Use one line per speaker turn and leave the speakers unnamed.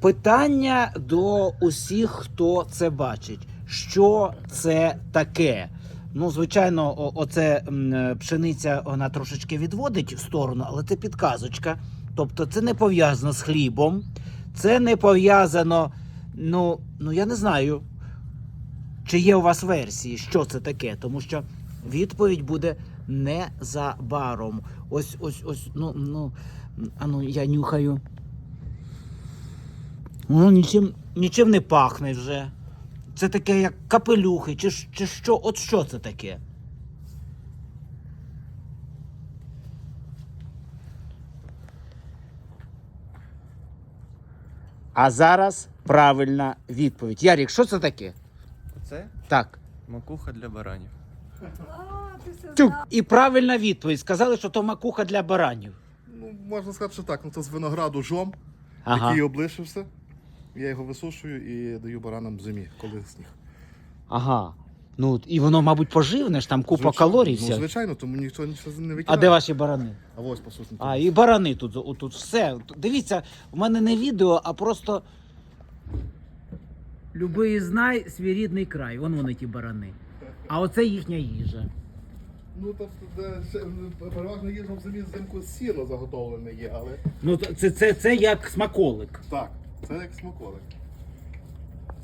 Питання до усіх, хто це бачить. Що це таке? Ну, звичайно, оце пшениця вона трошечки відводить в сторону, але це підказочка. Тобто це не пов'язано з хлібом, це не пов'язано. Ну, ну я не знаю, чи є у вас версії, що це таке, тому що відповідь буде незабаром. Ось, ось, ось, ну, ну, а ну, я нюхаю. Воно нічим, нічим не пахне вже. Це таке, як капелюхи, чи, чи що? От що це таке? А зараз правильна відповідь. Ярік, що це таке?
Це
Так.
макуха для баранів.
Тюк. І правильна відповідь. Сказали, що то макуха для баранів.
Ну, можна сказати, що так. Ну, це з винограду жом,
Ага.
який облишився. Я його висушую і даю баранам в зимі, коли сніг.
Ага. Ну, і воно, мабуть, поживне ж, там купа
Звичайно.
калорій.
Ну, звичайно, тому ніхто нічого не
а де ваші барани?
А ось посушник.
А, і барани тут, тут все. Дивіться, у мене не відео, а просто. Любий знай свій рідний край. Вон вони ті барани. А оце їхня їжа.
Ну, тобто, де ще, переважно їжа в зимі взимку сіно заготовлене є, але
Ну, це, це, це як смаколик.
так, це як смаколик.